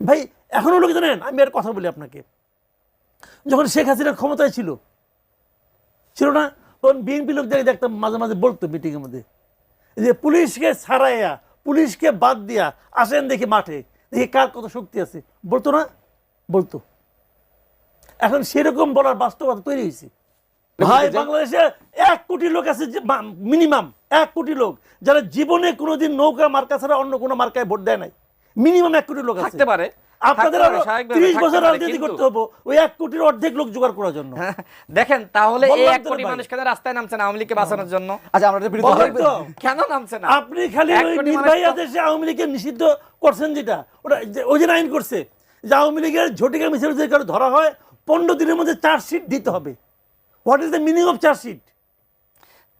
ভাই এখনও লোক জানেন আমি আর কথা বলি আপনাকে। যখন শেখ হাসিনা ক্ষমতায় ছিল ছিল না তখন বিএনপি লোক দেখে দেখতাম মাঝে মাঝে বলতো মিটিংয়ের মধ্যে যে পুলিশকে ছাড়াইয়া পুলিশকে বাদ দিয়া আসেন দেখি মাঠে দেখি কার কত শক্তি আছে। বলতো না বলতো। এখন সেরকম বলার বাস্তবতা তৈরি হয়েছে। ভাই বাংলাদেশে এক কোটি লোক আছে মিনিমাম এক কোটি লোক যারা জীবনে কোনোদিন নৌকা মার্কা ছাড়া অন্য কোনো মার্কায় ভোট দেয় নাই। মিনিমাম এক কোটি লোক থাকতে পারে। আপনাদের আরও স্বাভাবিকভাবে তিরিশ থাকতে বছর রাজনীতি করতে হব ওই এক কোটির অর্ধেক লোক জোগাড় করার জন্য। দেখেন তাহলে এই কোটি মানুষ কেন রাস্তায় নামছে না আওয়ামী লীগকে বাঁচানোর জন্য। আচ্ছা আমরা বিরতি কেন নামছে না? আপনি খালি ওই আদেশে আওয়ামী লীগের নিষিদ্ধ করছেন যেটা ওটা ওই যে আইন করছে যে আওয়ামী লীগের ঝটিকা মিছিল যদি কারও ধরা হয় পনেরো দিনের মধ্যে চার্জশিট দিতে হবে। What is the meaning of chargesheet?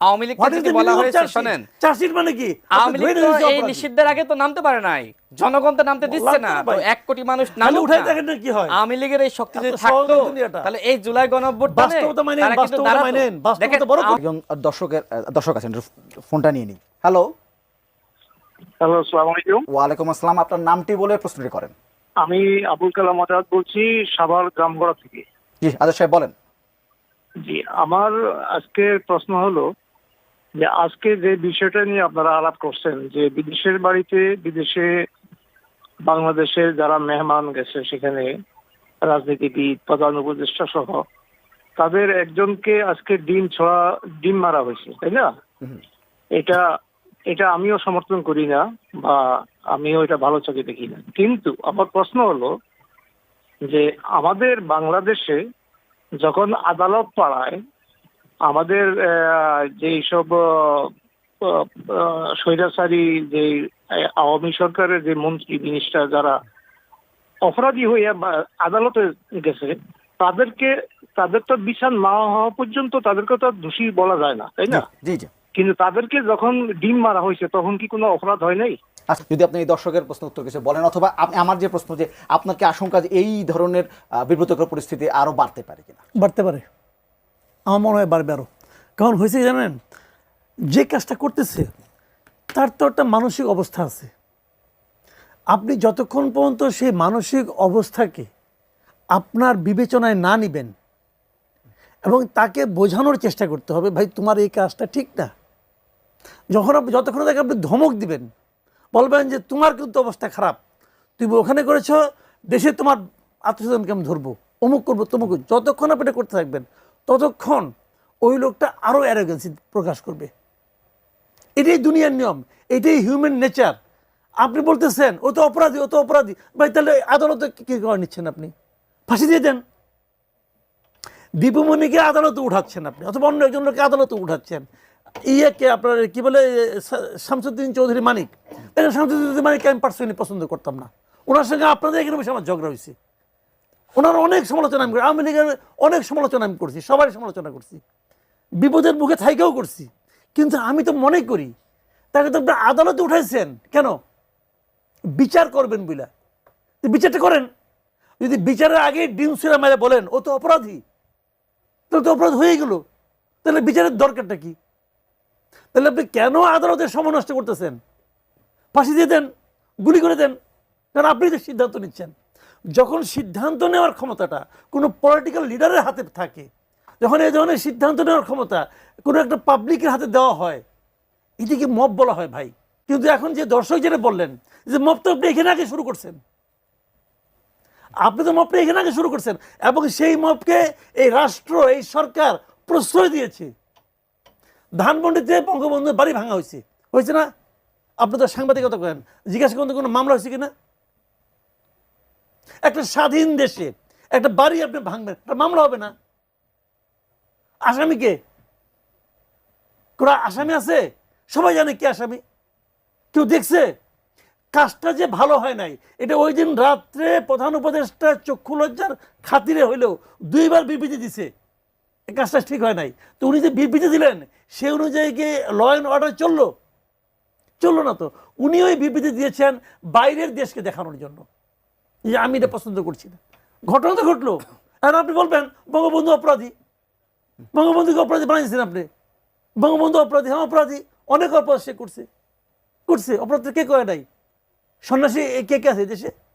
Awami লীগকে বলা হয়েছে শোনেন। চার্জশিট মানে কি? আওয়ামী লীগ তো এই নিষিদ্ধের আগে তো নামতে পারে নাই। জনগণ তো নামতে দিচ্ছে না। তো এক কোটি মানুষ উঠাই দেখেন না কি হয়। আওয়ামী লীগের এই শক্তি যদি থাকতো তাহলে এই জুলাই গণঅভ্যুত্থানে বাস্তবতা কিন্তু বাস্তবতা বাস্তবতা বড় একজন দর্শকের দর্শক আছেন ফোনটা নিয়ে নিই হ্যালো হ্যালো আসসালামু আলাইকুম। ওয়ালাইকুম আসসালাম আপনার নামটি বলে প্রশ্নটি করেন। আমি আবুল কালাম আজাদ বলছি সাভার গ্রামগড়া থেকে। জি আজাদ সাহেব বলেন। জি আমার আজকের প্রশ্ন হলো যে আজকে যে বিষয়টা নিয়ে আপনারা আলাপ করছেন যে বিদেশের বাড়িতে বিদেশে বাংলাদেশের যারা মেহমান গেছে সেখানে রাজনীতিবিদ প্রধান উপদেষ্টা সহ তাদের একজনকে আজকে ডিম ছড়া ডিম মারা হয়েছে তাই না? এটা এটা আমিও সমর্থন করি না বা আমিও এটা ভালো চোখে দেখি না। কিন্তু আমার প্রশ্ন হলো যে আমাদের বাংলাদেশে যখন আদালত পাড়ায় আমাদের আহ, যেই সব স্বৈরাচারী যে আওয়ামী সরকারের যে মন্ত্রী মিনিস্টার যারা অপরাধী হইয়া আদালতে গেছে তাদেরকে তাদের তো বিচার না হওয়া পর্যন্ত তাদেরকে তো আর দোষী বলা যায় না তাই না? জি জি কিন্তু তাদেরকে যখন ডিম মারা হয়েছে তখন কি কোনো অপরাধ হয় নাই? আচ্ছা যদি আপনি এই দর্শকের প্রশ্ন উত্তর কিছু বলেন অথবা আপনি আমার যে প্রশ্ন যে আপনার কি আশঙ্কা যে এই ধরনের বিব্রতকর পরিস্থিতি আরও বাড়তে পারে কিনা? বাড়তে পারে। আমার মনে হয় বাড়বে আরও কারণ হয়েছে জানেন? যে কাজটা করতেছে, তার তো একটা মানসিক অবস্থা আছে। আপনি যতক্ষণ পর্যন্ত সেই মানসিক অবস্থাকে আপনার বিবেচনায় না নিবেন এবং তাকে বোঝানোর চেষ্টা করতে হবে, ভাই, তোমার এই কাজটা ঠিক না। যখন আপনি যতক্ষণ তাকে আপনি ধমক দিবেন, বলবেন যে, তোমার কিন্তু অবস্থা খারাপ। তুমি ওখানে করেছ, দেশে তোমার আত্মীয়স্বজনকে আমি ধরবো, অমুক করব, তমুক। যতক্ষণ আপনি এটা করতে থাকবেন ততক্ষণ ওই লোকটা আরও অ্যারোগেন্সি প্রকাশ করবে। এটাই দুনিয়ার নিয়ম, এটাই হিউম্যান নেচার আপনি বলতেছেন, ও তো অপরাধী, ও তো অপরাধী। ভাই, তাহলে আদালতে কি- করে নিচ্ছেন আপনি? ফাঁসি দিয়ে দেন। দীপুমণিকে আদালতে উঠাচ্ছেন আপনি, অথবা অন্য একজন লোককে আদালতে উঠাচ্ছেন। ইয়েকে আপনার কি বলে শামসুদ্দিন চৌধুরী মানিক। শামসুদ্দিন মানিককে আমি পার্সোনালি পছন্দ করতাম না। ওনার সঙ্গে আপনাদের এখানে বসে আমার ঝগড়া হয়েছে ওনার অনেক সমালোচনা আমি করি। আওয়ামী লীগের অনেক সমালোচনা আমি করছি, সবারই সমালোচনা করছি। বিপদের মুখে থাইকেও করছি। কিন্তু আমি তো মনে করি, তাকে তো আপনি আদালতে উঠাইছেন। কেন? বিচার করবেন বুলা বিচারটা করেন। যদি বিচারের আগে ডিম সিরা মেরে বলেন, ও তো অপরাধী। তাহলে তো অপরাধ হয়ে গেল। তাহলে বিচারের দরকারটা কি? তাহলে আপনি কেন আদালতের সময় নষ্ট করতেছেন? ফাঁসি দিয়ে দেন, গুলি করে দেন। কারণ আপনি তো সিদ্ধান্ত নিচ্ছেন। যখন সিদ্ধান্ত নেওয়ার ক্ষমতাটা কোনো পলিটিক্যাল লিডারের হাতে থাকে, যখন এই ধরনের সিদ্ধান্ত নেওয়ার ক্ষমতা কোনো একটা পাবলিকের হাতে দেওয়া হয় এটিকে মব বলা হয় ভাই। কিন্তু এখন যে দর্শক যেটা বললেন, যে মব তো আপনি এখানে আগে শুরু করছেন। আপনি তো মবটা এখানে আগে শুরু করছেন, এবং সেই মপকে এই রাষ্ট্র, এই সরকার প্রশ্রয় দিয়েছে। ধানমন্ডিতে বঙ্গবন্ধুর বাড়ি ভাঙা হয়েছে হয়েছে না? আপনি তো সাংবাদিকতা করেন, জিজ্ঞাসা করতে কোনো মামলা হয়েছে কিনা? একটা স্বাধীন দেশে, একটা বাড়ি আপনি ভাঙবেন, একটা মামলা হবে না। আসামিকে কোনো আসামি আছে? সবাই জানে কি আসামি। কেউ দেখছে? কাজটা যে ভালো হয় নাই, এটা ওই দিন রাত্রে প্রধান উপদেষ্টা চক্ষু লজ্জার খাতিরে হইলেও দুইবার বিবৃতি দিছে। কাজটা ঠিক হয় নাই। তো উনি যে বিবৃতি দিলেন, সে অনুযায়ী কি ল অ্যান্ড অর্ডার চলল। চলল না তো। উনি ওই বিবৃতি দিয়েছেন বাইরের দেশকে দেখানোর জন্য। যে আমি এটা পছন্দ করছি না। ঘটনা তো ঘটলো। আর আপনি বলবেন, বঙ্গবন্ধু অপরাধী। বঙ্গবন্ধুকে অপরাধী বানিয়েছেন আপনি। বঙ্গবন্ধু অপরাধী হ্যাঁ অপরাধী। অনেক অপরাধ সে করছে। করছে। অপরাধ কে করে নাই? সন্ন্যাসী কে কে আছে দেশে?